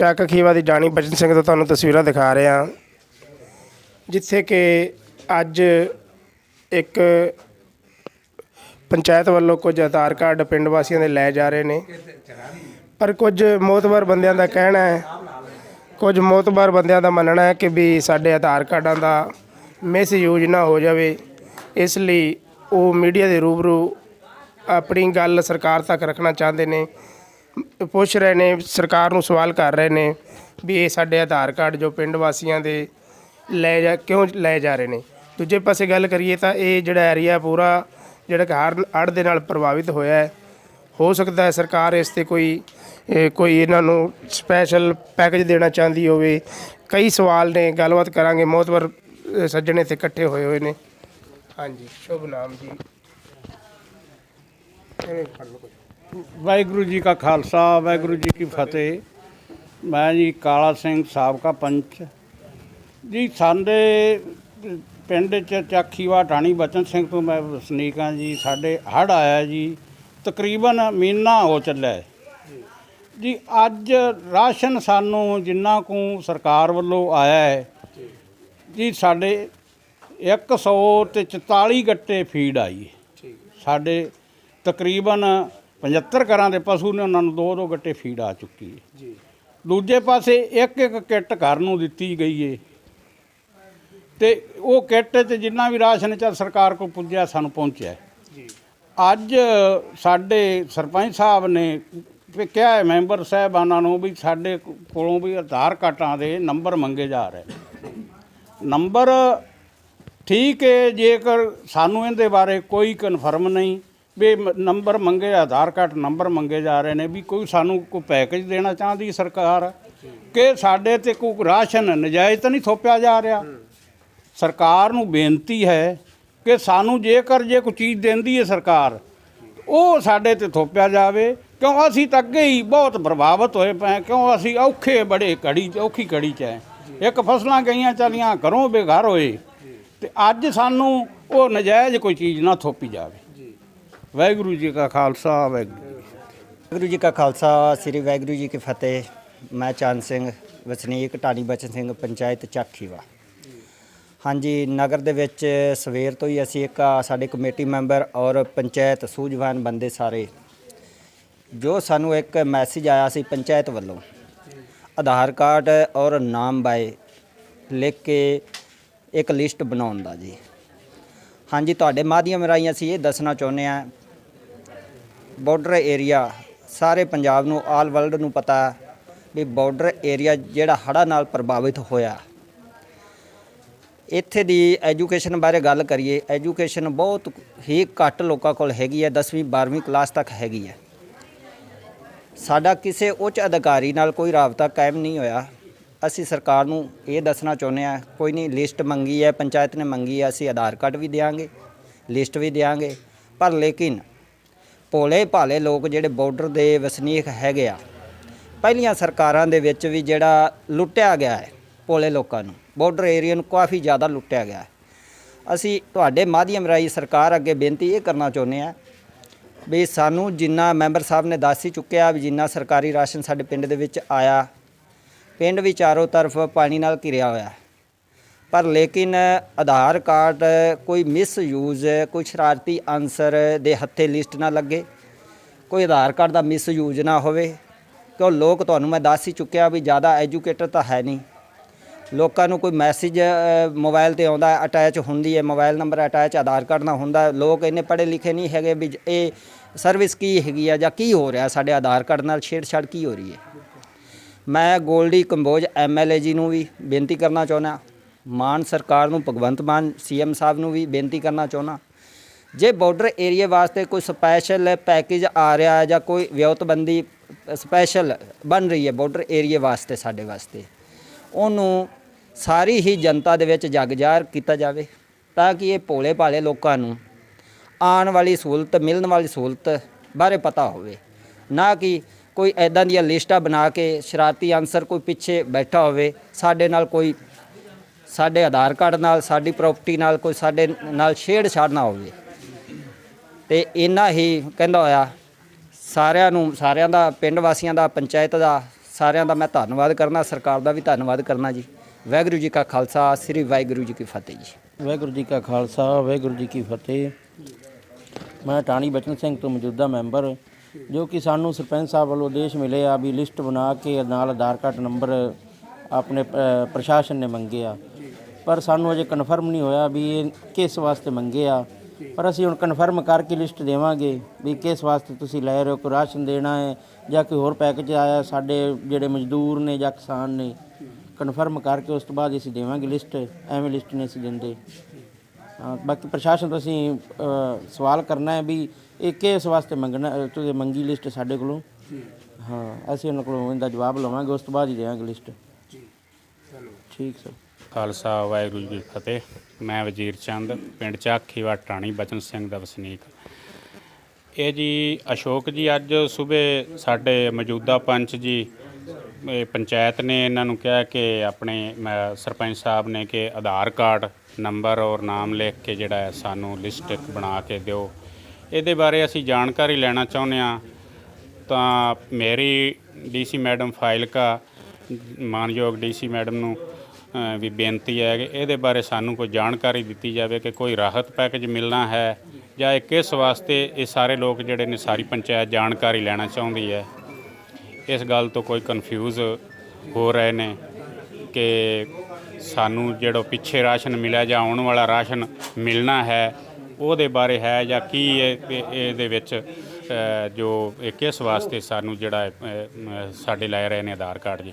ਚੱਕ ਖੀਵਾ ਦੀ ਜਾਣੀ ਬਚਨ ਸਿੰਘ ਤੋਂ ਤੁਹਾਨੂੰ ਤਸਵੀਰਾਂ ਦਿਖਾ ਰਹੇ। ਹਾਂ ਜਿੱਥੇ ਕਿ ਅੱਜ ਇੱਕ ਪੰਚਾਇਤ ਵੱਲੋਂ ਕੁਝ ਆਧਾਰ ਕਾਰਡ ਪਿੰਡ ਵਾਸੀਆਂ ਦੇ ਲੈ ਜਾ ਰਹੇ ਨੇ। ਪਰ ਕੁਝ ਮੋਤਬਰ ਬੰਦਿਆਂ ਦਾ ਕਹਿਣਾ ਹੈ, ਕੁਝ ਮੋਤਬਰ ਬੰਦਿਆਂ ਦਾ ਮੰਨਣਾ ਹੈ ਕਿ ਵੀ ਸਾਡੇ ਆਧਾਰ ਕਾਰਡਾਂ ਦਾ ਮਿਸਯੂਜ਼ ਨਾ ਹੋ ਜਾਵੇ। ਇਸ ਲਈ ਉਹ ਮੀਡੀਆ ਦੇ ਰੂਬਰੂ ਆਪਣੀ ਗੱਲ ਸਰਕਾਰ ਤੱਕ ਰੱਖਣਾ ਚਾਹੁੰਦੇ ਨੇ। ਪੁੱਛ ਰਹੇ ਨੇ ਸਰਕਾਰ ਨੂੰ ਸਵਾਲ ਕਰ ਰਹੇ ਨੇ ਵੀ ਇਹ ਸਾਡੇ ਆਧਾਰ ਕਾਰਡ ਜੋ ਪਿੰਡ ਵਾਸੀਆਂ ਦੇ ਲੈ ਜਾ ਕਿਉਂ ਲੈ ਜਾ ਰਹੇ ਨੇ? ਦੂਜੇ ਪਾਸੇ ਗੱਲ ਕਰੀਏ ਤਾਂ ਇਹ ਜਿਹੜਾ ਏਰੀਆ ਪੂਰਾ ਜਿਹੜਾ ਕਿ ਹੜ੍ਹ ਹੜ੍ਹ ਦੇ ਨਾਲ ਪ੍ਰਭਾਵਿਤ ਹੋਇਆ ਹੈ। ਹੋ ਸਕਦਾ ਹੈ ਸਰਕਾਰ ਇਸ ਤੇ ਕੋਈ ਕੋਈ ਇਹਨਾਂ ਨੂੰ ਸਪੈਸ਼ਲ ਪੈਕੇਜ ਦੇਣਾ ਚਾਹੁੰਦੀ ਹੋਵੇ। ਕਈ ਸਵਾਲ ਨੇ ਗੱਲਬਾਤ ਕਰਾਂਗੇ। ਮੋਤਵਰ ਅ, ਸੱਜਣੇ ਤੇ ਇਕੱਠੇ ਹੋਏ ਹੋਏ ਨੇ। ਹਾਂਜੀ ਸ਼ੁਭ ਨਾਮ ਜੀ। ਵਾਹਿਗੁਰੂ ਜੀ ਕਾ ਖਾਲਸਾ ਵਾਹਿਗੁਰੂ ਜੀ ਕੀ ਫਤਿਹ। ਮੈਂ ਜੀ ਕਾਲਾ ਸਿੰਘ ਸਾਬਕਾ ਪੰਚ। ਜੀ ਸਾਡੇ ਪਿੰਡ ਚ ਚੱਖੀਵਾ ਢਾਣੀ ਬਚਨ ਸਿੰਘ ਤੋਂ ਮੈਂ ਵਸਨੀਕ ਹਾਂ ਜੀ। ਸਾਡੇ ਹੜ ਆਇਆ ਜੀ ਤਕਰੀਬਨ ਮਹੀਨਾ ਹੋ ਚੱਲਿਆ ਜੀ ਅੱਜ ਰਾਸ਼ਨ ਸਾਨੂੰ ਜਿੰਨਾ ਕੁ ਸਰਕਾਰ ਵੱਲੋਂ ਆਇਆ ਹੈ ਜੀ ਸਾਡੇ 100 ਤੇ 44 ਗੱਟੇ ਫੀਡ ਆਈ ਸਾਡੇ ਤਕਰੀਬਨ 75 ਘਰਾਂ ਦੇ ਪਸ਼ੂ ਨੇ ਉਹਨਾਂ ਨੂੰ ਦੋ ਦੋ ਗੱਟੇ ਫੀਡ ਆ ਚੁੱਕੀ ਹੈ। ਜੀ। ਦੂਜੇ ਪਾਸੇ ਇੱਕ ਇੱਕ ਕਿੱਟ ਘਰ ਨੂੰ ਦਿੱਤੀ ਗਈ ਏ ਤੇ ਉਹ ਕਿੱਟ 'ਚ ਜਿੰਨਾ ਵੀ ਰਾਸ਼ਨ ਚੱਲ ਸਰਕਾਰ ਕੋਲ ਪੁੱਜਿਆ ਸਾਨੂੰ ਪਹੁੰਚਿਆ ਹੈ। ਜੀ। ਅੱਜ ਸਾਡੇ ਸਰਪੰਚ ਸਾਹਿਬ ਨੇ ਕਿਹਾ ਹੈ ਮੈਂਬਰ ਸਾਹਿਬਾਨਾਂ ਨੂੰ ਵੀ ਸਾਡੇ ਕੋਲੋਂ ਵੀ ਆਧਾਰ ਕਾਰਡਾਂ ਦੇ ਨੰਬਰ ਮੰਗੇ ਜਾ ਰਹੇ ਨੰਬਰ ਠੀਕ ਹੈ ਜੇਕਰ ਸਾਨੂੰ ਇਹਦੇ ਬਾਰੇ ਕੋਈ ਕਨਫਰਮ ਨਹੀਂ ਵੀ ਨੰਬਰ ਮੰਗੇ, ਆਧਾਰ ਕਾਰਡ ਨੰਬਰ ਮੰਗੇ ਜਾ ਰਹੇ ਨੇ ਵੀ ਕੋਈ ਸਾਨੂੰ ਕੋਈ ਪੈਕੇਜ ਦੇਣਾ ਚਾਹੁੰਦੀ ਸਰਕਾਰ। ਕਿ ਸਾਡੇ ਤੇ ਕੋਈ ਰਾਸ਼ਨ ਨਜਾਇਜ਼ ਤਾਂ ਨਹੀਂ ਥੋਪਿਆ ਜਾ ਰਿਹਾ। ਸਰਕਾਰ ਨੂੰ ਬੇਨਤੀ ਹੈ ਕਿ ਸਾਨੂੰ ਜੇਕਰ ਜੇ ਕੋਈ ਚੀਜ਼ ਦਿੰਦੀ ਹੈ ਸਰਕਾਰ, ਉਹ ਸਾਡੇ ਤੇ ਥੋਪਿਆ ਜਾਵੇ। ਕਿਉਂ? ਅਸੀਂ ਤਾਂ ਅੱਗੇ ਹੀ ਬਹੁਤ ਪ੍ਰਭਾਵਿਤ ਹੋਏ ਪਏ ਕਿਉਂ? ਅਸੀਂ ਔਖੇ ਬੜੇ ਘੜੀ 'ਚ ਔਖੀ ਘੜੀ 'ਚ ਹੈ। ਇੱਕ ਫਸਲਾਂ ਗਈਆਂ ਚਲੀਆਂ ਘਰੋਂ ਬੇਘਰ ਹੋਏ। ਤੇ ਅੱਜ ਸਾਨੂੰ ਉਹ ਨਜਾਇਜ਼ ਕੋਈ ਚੀਜ਼ ਨਾ ਥੋਪੀ ਜਾਵੇ। ਵਾਹਿਗੁਰੂ ਜੀ ਕਾ ਖਾਲਸਾ, ਵਾਹਿਗੁਰੂ ਵਾਹਿਗੁਰੂ ਜੀ ਕਾ ਖਾਲਸਾ, ਸ੍ਰੀ ਵਾਹਿਗੁਰੂ ਜੀ ਕੀ ਫਤਿਹ। ਮੈਂ ਚੰਦ ਸਿੰਘ ਵਸਨੀਕ ਢਾਣੀ ਬਚਨ ਸਿੰਘ, ਪੰਚਾਇਤ ਚਾਖੀਵਾ ਹਾਂਜੀ, ਨਗਰ ਦੇ ਵਿੱਚ ਸਵੇਰ ਤੋਂ ਹੀ ਅਸੀਂ ਇੱਕ, ਸਾਡੇ ਕਮੇਟੀ ਮੈਂਬਰ ਔਰ ਪੰਚਾਇਤ ਸੂਝਵਾਨ ਬੰਦੇ ਸਾਰੇ, ਜੋ ਸਾਨੂੰ ਇੱਕ ਮੈਸੇਜ ਆਇਆ ਸੀ ਪੰਚਾਇਤ ਵੱਲੋਂ। ਆਧਾਰ ਕਾਰਡ ਔਰ ਨਾਮ ਬਾਏ ਲਿਖ ਕੇ ਇੱਕ ਲਿਸਟ ਬਣਾਉਣ ਦਾ ਜੀ। ਹਾਂਜੀ, ਤੁਹਾਡੇ ਮਾਧਿਅਮ ਰਾਹੀਂ ਅਸੀਂ ਇਹ ਦੱਸਣਾ ਚਾਹੁੰਦੇ ਹਾਂ ਬਾਰਡਰ ਏਰੀਆ ਸਾਰੇ ਪੰਜਾਬ ਨੂੰ, ਆਲ ਵਰਲਡ ਨੂੰ ਪਤਾ ਵੀ ਬਾਰਡਰ ਏਰੀਆ ਜਿਹੜਾ ਹੜ੍ਹਾਂ ਨਾਲ ਪ੍ਰਭਾਵਿਤ ਹੋਇਆ। ਇੱਥੇ ਦੀ ਐਜੂਕੇਸ਼ਨ ਬਾਰੇ ਗੱਲ ਕਰੀਏ ਐਜੂਕੇਸ਼ਨ ਬਹੁਤ ਹੀ ਘੱਟ ਲੋਕਾਂ ਕੋਲ ਹੈਗੀ ਹੈ 10ਵੀਂ 12ਵੀਂ ਕਲਾਸ ਤੱਕ ਹੈਗੀ ਹੈ। ਸਾਡਾ ਕਿਸੇ ਉੱਚ ਅਧਿਕਾਰੀ ਨਾਲ ਕੋਈ ਰਾਬਤਾ ਕਾਇਮ ਨਹੀਂ ਹੋਇਆ। ਅਸੀਂ ਸਰਕਾਰ ਨੂੰ ਇਹ ਦੱਸਣਾ ਚਾਹੁੰਦੇ ਹਾਂ, ਕੋਈ ਨਹੀਂ ਲਿਸਟ ਮੰਗੀ ਹੈ, ਪੰਚਾਇਤ ਨੇ ਮੰਗੀ ਹੈ, ਅਸੀਂ ਆਧਾਰ ਕਾਰਡ ਵੀ ਦੇਵਾਂਗੇ ਲਿਸਟ ਵੀ ਦੇਵਾਂਗੇ ਪਰ ਲੇਕਿਨ ਭੋਲੇ ਭਾਲੇ ਲੋਕ ਜਿਹੜੇ ਬਾਰਡਰ ਦੇ ਵਸਨੀਕ ਹੈਗੇ ਆ, ਪਹਿਲੀਆਂ ਸਰਕਾਰਾਂ ਦੇ ਵਿੱਚ ਵੀ ਜਿਹੜਾ ਲੁੱਟਿਆ ਗਿਆ ਹੈ ਭੋਲੇ ਲੋਕਾਂ ਨੂੰ ਬਾਰਡਰ ਏਰੀਆ ਨੂੰ ਕਾਫੀ ਜ਼ਿਆਦਾ ਲੁੱਟਿਆ ਗਿਆ ਹੈ। ਅਸੀਂ ਤੁਹਾਡੇ ਮਾਧਿਅਮ ਰਾਹੀਂ ਸਰਕਾਰ ਅੱਗੇ ਬੇਨਤੀ ਇਹ ਕਰਨਾ ਚਾਹੁੰਦੇ ਆ ਵੀ ਸਾਨੂੰ ਜਿੰਨਾ ਮੈਂਬਰ ਸਾਹਿਬ ਨੇ ਦੱਸ ਹੀ ਚੁੱਕਿਆ ਵੀ ਜਿੰਨਾ ਸਰਕਾਰੀ ਰਾਸ਼ਨ ਸਾਡੇ ਪਿੰਡ ਦੇ ਵਿੱਚ ਆਇਆ, ਪਿੰਡ ਵੀ ਚਾਰੋਂ ਤਰਫ ਪਾਣੀ ਨਾਲ ਘਿਰਿਆ ਹੋਇਆ ਪਰ ਲੇਕਿਨ ਆਧਾਰ ਕਾਰਡ ਕੋਈ ਮਿਸਯੂਜ਼ ਕੋਈ ਸ਼ਰਾਰਤੀ ਅਨਸਰ ਦੇ ਹੱਥੇ ਲਿਸਟ ਨਾ ਲੱਗੇ। ਕੋਈ ਆਧਾਰ ਕਾਰਡ ਦਾ ਮਿਸਯੂਜ਼ ਨਾ ਹੋਵੇ। ਕਿਉਂ? ਲੋਕ ਤੁਹਾਨੂੰ ਮੈਂ ਦੱਸ ਹੀ ਚੁੱਕਿਆ ਵੀ ਜ਼ਿਆਦਾ ਐਜੂਕੇਟਡ ਤਾਂ ਹੈ ਨਹੀਂ। ਲੋਕਾਂ ਨੂੰ ਕੋਈ ਮੈਸੇਜ ਮੋਬਾਈਲ ਤੇ ਆਉਂਦਾ ਅਟੈਚ ਹੁੰਦੀ ਹੈ mobile number attach Aadhaar card ਨਾਲ ਹੁੰਦਾ। ਲੋਕ ਇੰਨੇ ਪੜ੍ਹੇ ਲਿਖੇ ਨਹੀਂ ਹੈਗੇ ਵੀ ਇਹ ਸਰਵਿਸ ਕੀ ਹੈਗੀ ਆ ਜਾਂ ਕੀ ਹੋ ਰਿਹਾ ਸਾਡੇ ਆਧਾਰ ਕਾਰਡ ਨਾਲ, ਛੇੜਛਾੜ ਕੀ ਹੋ ਰਹੀ ਹੈ? ਮੈਂ ਗੋਲਡੀ ਕੰਬੋਜ ਐਮਐਲਏ ਜੀ ਨੂੰ ਵੀ ਬੇਨਤੀ ਕਰਨਾ ਚਾਹੁੰਦਾ। ਮਾਨ ਸਰਕਾਰ ਨੂੰ ਭਗਵੰਤ ਮਾਨ ਸੀਐਮ ਸਾਹਿਬ ਨੂੰ ਵੀ ਬੇਨਤੀ ਕਰਨਾ ਚਾਹੁੰਦਾ। ਜੇ ਬਾਰਡਰ ਏਰੀਆ ਵਾਸਤੇ ਕੋਈ ਸਪੈਸ਼ਲ ਪੈਕੇਜ ਆ ਰਿਹਾ ਹੈ ਜਾਂ ਕੋਈ ਵਿਉਤਬੰਦੀ ਸਪੈਸ਼ਲ ਬਣ ਰਹੀ ਹੈ ਬਾਰਡਰ ਏਰੀਆ ਵਾਸਤੇ, ਸਾਡੇ ਵਾਸਤੇ, ਉਹਨੂੰ ਸਾਰੀ ਹੀ ਜਨਤਾ ਦੇ ਵਿੱਚ ਜਗ ਜ਼ਾਹਰ ਕੀਤਾ ਜਾਵੇ ਤਾਂ ਕਿ ਇਹ ਭੋਲੇ ਭਾਲੇ ਲੋਕਾਂ ਨੂੰ ਆਉਣ ਵਾਲੀ ਸਹੂਲਤ, ਮਿਲਣ ਵਾਲੀ ਸਹੂਲਤ ਬਾਰੇ ਪਤਾ ਹੋਵੇ। ਨਾ ਕਿ ਕੋਈ ਐਦਾਂ ਦੀਆਂ ਲਿਸਟਾਂ ਬਣਾ ਕੇ ਸ਼ਰਾਰਤੀ ਅਨਸਰ ਕੋਈ ਪਿੱਛੇ ਬੈਠਾ ਹੋਵੇ, ਸਾਡੇ ਨਾਲ ਕੋਈ ਸਾਡੇ ਆਧਾਰ ਕਾਰਡ ਨਾਲ, ਸਾਡੀ ਪ੍ਰਾਪਰਟੀ ਨਾਲ ਕੋਈ ਸਾਡੇ ਨਾਲ ਛੇੜਛਾੜ ਨਾ ਹੋਵੇ। ਤੇ ਇੰਨਾ ਹੀ ਕਹਿੰਦਾ ਹੋਇਆ, ਸਾਰਿਆਂ ਨੂੰ, ਸਾਰਿਆਂ ਦਾ, ਪਿੰਡ ਵਾਸੀਆਂ ਦਾ, ਪੰਚਾਇਤ ਦਾ, ਸਾਰਿਆਂ ਦਾ ਮੈਂ ਧੰਨਵਾਦ ਕਰਨਾ, ਸਰਕਾਰ ਦਾ ਵੀ ਧੰਨਵਾਦ ਕਰਨਾ ਜੀ। ਵਾਹਿਗੁਰੂ ਜੀ ਕਾ ਖਾਲਸਾ, ਸ੍ਰੀ ਵਾਹਿਗੁਰੂ ਜੀ ਕੀ ਫਤਿਹ ਜੀ। ਵਾਹਿਗੁਰੂ ਜੀ ਕਾ ਖਾਲਸਾ, ਵਾਹਿਗੁਰੂ ਜੀ ਕੀ ਫਤਿਹ। ਮੈਂ ਟਾਣੀ ਬਚਨ ਸਿੰਘ ਤੋਂ ਮੌਜੂਦਾ ਮੈਂਬਰ, ਜੋ ਕਿ ਸਾਨੂੰ ਸਰਪੰਚ ਸਾਹਿਬ ਵੱਲੋਂ ਆਦੇਸ਼ ਮਿਲੇ ਆ ਵੀ ਲਿਸਟ ਬਣਾ ਕੇ ਨਾਲ ਆਧਾਰ ਕਾਰਡ ਨੰਬਰ ਆਪਣੇ ਪ੍ਰਸ਼ਾਸਨ ਨੇ ਮੰਗੇ ਆ। ਪਰ ਸਾਨੂੰ ਅਜੇ ਕਨਫਰਮ ਨਹੀਂ ਹੋਇਆ ਵੀ ਇਹ ਕਿਸ ਵਾਸਤੇ ਮੰਗੇ ਆ। ਪਰ ਅਸੀਂ ਹੁਣ ਕਨਫਰਮ ਕਰਕੇ ਲਿਸਟ ਦੇਵਾਂਗੇ ਵੀ ਕਿਸ ਵਾਸਤੇ ਤੁਸੀਂ ਲੈ ਰਹੇ ਹੋ ਕੋਈ ਰਾਸ਼ਨ ਦੇਣਾ ਹੈ ਜਾਂ ਕੋਈ ਹੋਰ ਪੈਕੇਜ ਆਇਆ ਸਾਡੇ ਜਿਹੜੇ ਮਜ਼ਦੂਰ ਨੇ ਜਾਂ ਕਿਸਾਨ ਨੇ। ਕਨਫਰਮ ਕਰਕੇ ਉਸ ਤੋਂ ਬਾਅਦ ਅਸੀਂ ਦੇਵਾਂਗੇ ਲਿਸਟ ਐਵੇਂ ਲਿਸਟ ਨਹੀਂ ਅਸੀਂ ਦਿੰਦੇ। ਹਾਂ, ਬਾਕੀ ਪ੍ਰਸ਼ਾਸਨ ਤੋਂ ਅਸੀਂ ਸਵਾਲ ਕਰਨਾ ਹੈ ਵੀ ਇਹ ਕਿਸ ਵਾਸਤੇ ਮੰਗਣਾ ਤੁਸੀਂ ਮੰਗੀ ਲਿਸਟ ਸਾਡੇ ਕੋਲੋਂ? ਹਾਂ ਅਸੀਂ ਉਹਨਾਂ ਕੋਲੋਂ ਇਹਦਾ ਜਵਾਬ ਲਵਾਂਗੇ ਉਸ ਤੋਂ ਬਾਅਦ ਹੀ ਦੇਵਾਂਗੇ ਲਿਸਟ ਠੀਕ ਸਰ। ਖਾਲਸਾ, ਵਾਹਿਗੁਰੂ ਜੀ ਕੀ ਫਤਿਹ। ਮੈਂ ਵਜ਼ੀਰ ਚੰਦ, ਪਿੰਡ ਚਾਖੀਵਾ ਟਾਣੀ ਬਚਨ ਸਿੰਘ ਦਾ ਵਸਨੀਕ। ਇਹ ਜੀ ਅਸ਼ੋਕ ਜੀ, ਅੱਜ ਸਵੇਰੇ ਸਾਡੇ ਮੌਜੂਦਾ ਪੰਚ ਜੀ, ਇਹ ਪੰਚਾਇਤ ਨੇ ਇਹਨਾਂ ਨੂੰ ਕਿਹਾ ਕਿ ਆਪਣੇ ਮੈਂ- ਸਰਪੰਚ ਸਾਹਿਬ ਨੇ ਕਿ ਆਧਾਰ ਕਾਰਡ, ਨੰਬਰ ਔਰ ਨਾਮ ਲਿਖ ਕੇ ਜਿਹੜਾ ਹੈ ਸਾਨੂੰ ਲਿਸਟ ਇੱਕ ਬਣਾ ਕੇ ਦਿਓ। ਇਹਦੇ ਬਾਰੇ ਅਸੀਂ ਜਾਣਕਾਰੀ ਲੈਣਾ ਚਾਹੁੰਦੇ ਹਾਂ। ਤਾਂ ਮੇਰੀ ਡੀਸੀ ਮੈਡਮ ਫਾਈਲ ਕਾ ਮਾਨਯੋਗ ਡੀਸੀ ਮੈਡਮ ਨੂੰ ਵੀ ਬੇਨਤੀ ਹੈ ਕਿ ਇਹਦੇ ਬਾਰੇ ਸਾਨੂੰ ਕੋਈ ਜਾਣਕਾਰੀ ਦਿੱਤੀ ਜਾਵੇ ਕਿ ਕੋਈ ਰਾਹਤ ਪੈਕੇਜ ਮਿਲਣਾ ਹੈ ਜਾਂ ਇਹ ਕਿਸ ਵਾਸਤੇ ਇਹ ਸਾਰੇ ਲੋਕ ਜਿਹੜੇ ਨੇ ਸਾਰੀ ਪੰਚਾਇਤ ਜਾਣਕਾਰੀ ਲੈਣਾ ਚਾਹੁੰਦੀ ਹੈ। ਇਸ ਗੱਲ ਤੋਂ ਕੋਈ ਕਨਫਿਊਜ਼ ਹੋ ਰਹੇ ਨੇ ਕਿ ਸਾਨੂੰ ਜਿਹੜਾ ਪਿੱਛੇ ਰਾਸ਼ਨ ਮਿਲਿਆ ਜਾਂ ਆਉਣ ਵਾਲਾ ਰਾਸ਼ਨ ਮਿਲਣਾ ਹੈ, ਉਹਦੇ ਬਾਰੇ ਹੈ ਜਾਂ ਕੀ ਇਹਦੇ ਵਿੱਚ ਜੋ ਇਹ ਕਿਸ ਵਾਸਤੇ ਸਾਨੂੰ ਜਿਹੜਾ ਸਾਡੇ ਲੈ ਰਹੇ ਨੇ ਆਧਾਰ ਕਾਰਡ ਜੀ।